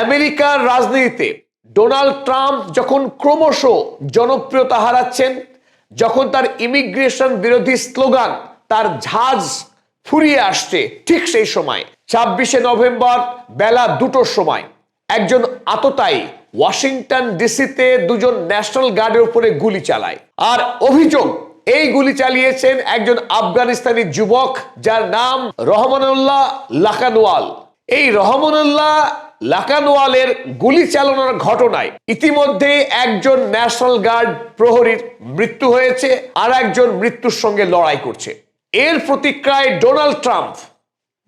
আমেরিকার রাজনীতিতে Donald Trump যখন ক্রমশ জনপ্রিয়তা হারাচ্ছেন, যখন তার ইমিগ্রেশন বিরোধী স্লোগান তার ঝাঁজ ফুরিয়ে আসছে, ঠিক সেই সময়, ছাব্বিশে নভেম্বর বেলা দুটোর সময়, একজন আততায়ী ওয়াশিংটন ডিসিতে দুজন ন্যাশনাল গার্ডের উপরে গুলি চালায়। আর অভিযোগ, এই গুলি চালিয়েছেন একজন আফগানিস্তানি যুবক যার নাম রহমানুল্লাহ লাকানওয়াল এই রহমানুল্লাহ লাকানওয়ালের গুলি চালানোর ঘটনায় ইতিমধ্যে একজন ন্যাশনাল গার্ড প্রহরীর মৃত্যু হয়েছে আর একজন মৃত্যুর সঙ্গে লড়াই করছে। এর প্রতিক্রিয়ায় ডোনাল্ড ট্রাম্প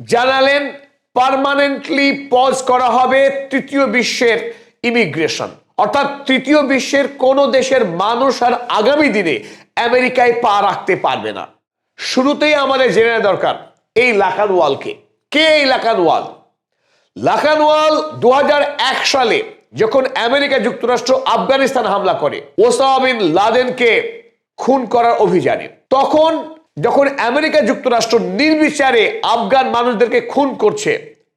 জানালেন, পার্মানেন্টলি পজ করা হবে তৃতীয় বিশ্বের ইমিগ্রেশন। অর্থাৎ তৃতীয় বিশ্বের কোন দেশের মানুষ আর আগামী দিনে আমেরিকায় পা রাখতে পারবে না। শুরুতেই আমাদের জেনে দরকার, এই লাকানওয়ালকে। কে এই লাকানওয়াল? লাকানওয়াল দু এক সালে যখন আমেরিকা যুক্তরাষ্ট্র আফগানিস্তান হামলা করে, ওসামা বিন লাদেনকে খুন করার অভিযানে, তখন যখন আমেরিকা যুক্তরাষ্ট্র নির্বিচারে আফগান মানুষদেরকে খুন করছে,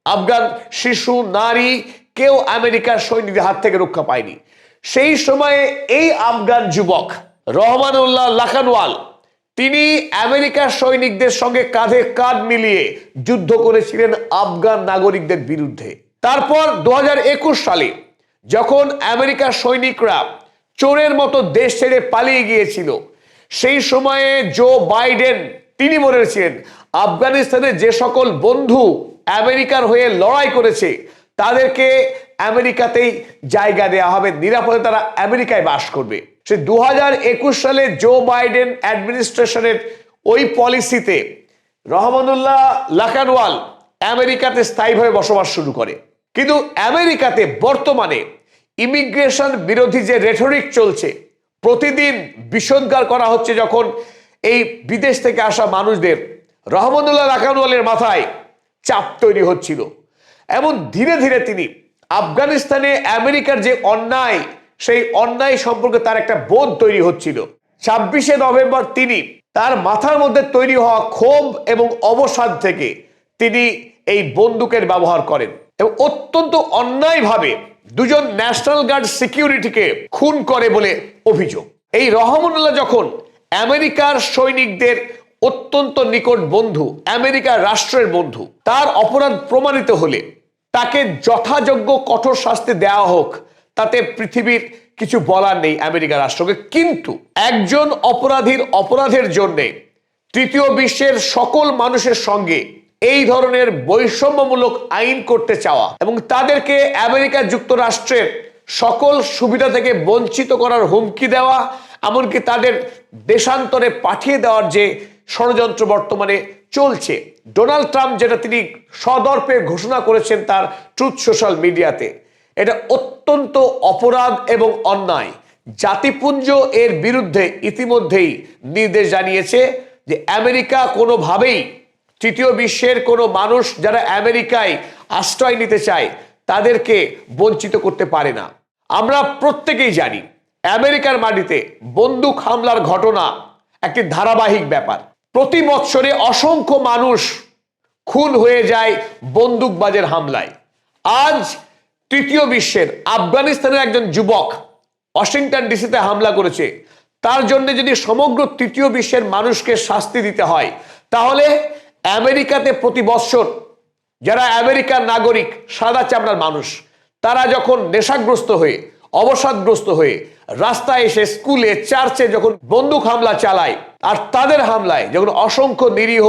আফগান শিশু, নারী কেউ আমেরিকার সৈনিকদের হাত থেকে রক্ষা পায়নি। সেই সময়ে এই আফগান যুবক রহমানুল্লাহ লাকানওয়াল তিনি আমেরিকার সৈনিকদের সঙ্গে কাঁধে কাঁধ মিলিয়ে যুদ্ধ করেছিলেন আফগান নাগরিকদের বিরুদ্ধে। তারপর দুহাজার একুশ সালে যখন আমেরিকার সৈনিকরা চোরের মতো দেশ ছেড়ে পালিয়ে গিয়েছিল, সেই সময়ে জো বাইডেন তিনি বলেছিলেন আফগানিস্তানের যে সকল বন্ধু আমেরিকার হয়ে লড়াই করেছে তাদেরকে আমেরিকাতেই জায়গা দেওয়া হবে। নিরাপদে তারা আমেরিকায় বাস করবে। সে দু হাজার একুশ সালে জো বাইডেন অ্যাডমিনিস্ট্রেশনের ওই পলিসিতে রহমানুল্লাহ লাকানওয়াল আমেরিকাতে স্থায়ীভাবে বসবাস শুরু করে। কিন্তু আমেরিকাতে বর্তমানে ইমিগ্রেশন বিরোধী যে রেটরিক চলছে, প্রতিদিন বিষোদ্গার করা হচ্ছে যখন এই বিদেশ থেকে আসা মানুষদের। রহমানুল্লাহ লাকানওয়ালের মাথায় চাপ তৈরি হচ্ছিল। এমন ধীরে ধীরে তিনি আফগানিস্তানে আমেরিকার যে অন্যায়, সেই অন্যায় সম্পর্কে তার একটা বোধ তৈরি হচ্ছিল। ছাব্বিশে নভেম্বর তিনি তার মাথার মধ্যে তৈরি হওয়া ক্ষোভ এবং অবসাদ থেকে তিনি এই বন্দুকের ব্যবহার করেন এবং অত্যন্ত অন্যায়ভাবে দুজন ন্যাশনাল গার্ড সিকিউরিটিকে খুন করে বলে অভিযোগ। এই রহমানুল্লাহ যখন আমেরিকার সৈনিকদের অত্যন্ত নিকট বন্ধু, আমেরিকার রাষ্ট্রের বন্ধু, তার অপরাধ প্রমাণিত হলে তাকে যথাযোগ্য কঠোর শাস্তি দেওয়া হোক, তাতে পৃথিবীর কিছু বলার নেই আমেরিকা রাষ্ট্রকে। কিন্তু একজন অপরাধীর অপরাধের জন্যে তৃতীয় বিশ্বের সকল মানুষের সঙ্গে এই ধরনের বৈষম্যমূলক আইন করতে চাওয়া এবং তাদেরকে আমেরিকা যুক্তরাষ্ট্রের সকল সুবিধা থেকে বঞ্চিত করার হুমকি দেওয়া, এমনকি তাদের দেশান্তরে পাঠিয়ে দেওয়ার যে ষড়যন্ত্র বর্তমানে চলছে। ডোনাল্ড ট্রাম্প যেটা তিনি সদর্পে ঘোষণা করেছেন তার ট্রুথ সোশ্যাল মিডিয়াতে এটা অত্যন্ত অপরাধ এবং অন্যায়। জাতিপুঞ্জ এর বিরুদ্ধে ইতিমধ্যেই নির্দেশ জানিয়েছে যে আমেরিকা কোনোভাবেই তৃতীয় বিশ্বের কোনো মানুষ যারা আমেরিকায় আশ্রয় নিতে চায়, তাদেরকে বঞ্চিত করতে পারে না। আমরা প্রত্যেকেই জানি, আমেরিকার মাটিতে বন্দুক হামলার ঘটনা একটি ধারাবাহিক ব্যাপার। প্রতি বৎসরে অসংখ্য মানুষ খুন হয়ে যায় বন্দুকবাজের হামলায়। আজ তৃতীয় বিশ্বের আফগানিস্তানের একজন যুবক ওয়াশিংটন ডিসিতে হামলা করেছে। তার জন্য যদি সমগ্র তৃতীয় বিশ্বের মানুষকে শাস্তি দিতে হয়, তাহলে আমেরিকাতে প্রতি বৎসর যারা আমেরিকার নাগরিক, সাদা চামড়ার মানুষ, তারা যখন নেশাগ্রস্ত হয়ে, অবসাদগ্রস্ত হয়ে রাস্তায় এসে স্কুলে, চার্চে যখন বন্দুক হামলা চালায় আর তাদের হামলায় যখন অসংখ্য নিরীহ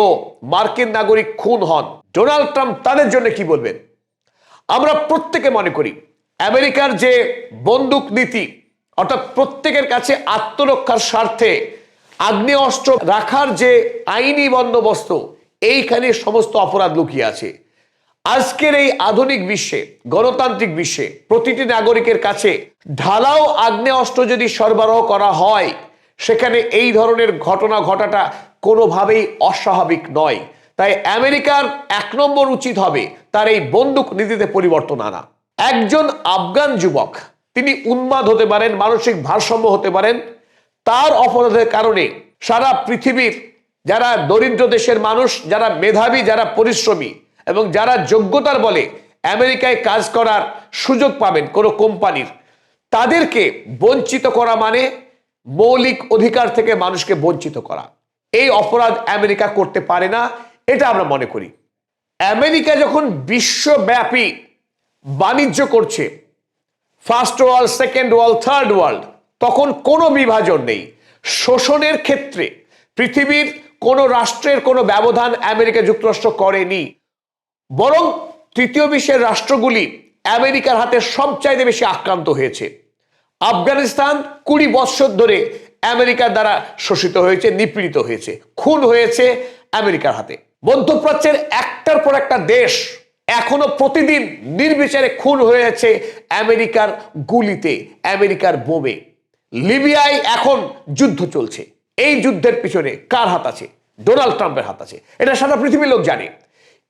মার্কিন নাগরিক খুন হন, ডোনাল্ড ট্রাম্প তাদের জন্য কি বলবেন? আমরা প্রত্যেকে মনে করি, আমেরিকার যে বন্দুক নীতি, অর্থাৎ প্রত্যেকের কাছে আত্মরক্ষার স্বার্থে আগ্নেয় অস্ত্র রাখার যে আইনি বন্দোবস্ত, এইখানে সমস্ত অপরাধ লুকিয়ে আছে। আজকের এই আধুনিক বিশ্বে, গণতান্ত্রিক বিশ্বে প্রতিটি নাগরিকের কাছে ঢালাও আগ্নেয় অস্ত্র যদি সরবরাহ করা হয়, সেখানে এই ধরনের ঘটনা ঘটাটা কোনোভাবেই অস্বাভাবিক নয়। তাই আমেরিকার এক নম্বর উচিত হবে তার এই বন্দুক নীতিতে পরিবর্তন আনা। একজন আফগান যুবক, তিনি উন্মাদ হতে পারেন, মানসিক ভারসাম্য হতে পারেন, তার অপরাধের কারণে সারা পৃথিবীর যারা দরিদ্র দেশের মানুষ, যারা মেধাবী, যারা পরিশ্রমী এবং যারা যোগ্যতার বলে আমেরিকায় কাজ করার সুযোগ পাবেন কোনো কোম্পানির, তাদেরকে বঞ্চিত করা মানে মৌলিক অধিকার থেকে মানুষকে বঞ্চিত করা। এই অপরাধ আমেরিকা করতে পারে না, এটা আমরা মনে করি। আমেরিকা যখন বিশ্বব্যাপী বাণিজ্য করছে, first world, second world, third world, তখন কোনো বিভাজন নেই। শোষণের ক্ষেত্রে পৃথিবীর কোনো রাষ্ট্রের কোনো ব্যবধান আমেরিকা যুক্তরাষ্ট্র করেনি। বরং তৃতীয় বিশ্বের রাষ্ট্রগুলি আমেরিকার হাতে সবচাইতে বেশি আক্রান্ত হয়েছে। আফগানিস্তান কুড়ি বৎসর ধরে আমেরিকার দ্বারা শোষিত হয়েছে, নিপীড়িত হয়েছে, খুন হয়েছে আমেরিকার হাতে। মধ্যপ্রাচ্যের একটার পর একটা দেশ এখনও প্রতিদিন নির্বিচারে খুন হয়েছে আমেরিকার গুলিতে, আমেরিকার বোমে। লিবিয়ায় এখন যুদ্ধ চলছে। এই যুদ্ধের পিছনে কার হাত আছে? ডোনাল্ড ট্রাম্পের হাত আছে। এটা সারা পৃথিবীর লোক জানে।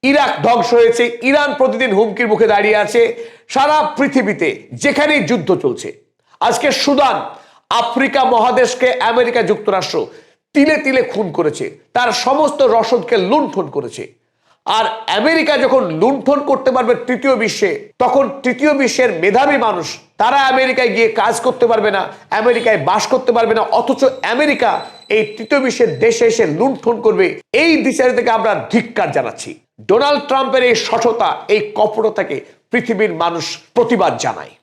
ইরাক ধ্বংস হয়েছে। ইরান প্রতিদিন হুমকির মুখে দাঁড়িয়ে আছে। সারা পৃথিবীতে যেখানেই যুদ্ধ চলছে। আজকে সুদান আফ্রিকা মহাদেশকে আমেরিকা যুক্তরাষ্ট্র তিলে তিলে খুন করেছে। তার সমস্ত রসদকে লুণ্ঠন করেছে। আর আমেরিকা যখন লুণ্ঠন করতে পারবে তৃতীয় বিশ্বে, তখন তৃতীয় বিশ্বের মেধাবী মানুষ তারা আমেরিকায় গিয়ে কাজ করতে পারবে না, আমেরিকায় বাস করতে পারবে না, অথচ আমেরিকা এই তৃতীয় বিশ্বের দেশে এসে লুণ্ঠন করবে। এই দিশারি থেকে আমরা ধিক্কার জানাচ্ছি। ডোনাল্ড ট্রাম্পের এই সঠতা এই কপটতাকে পৃথিবীর মানুষ প্রতিবাদ জানায়।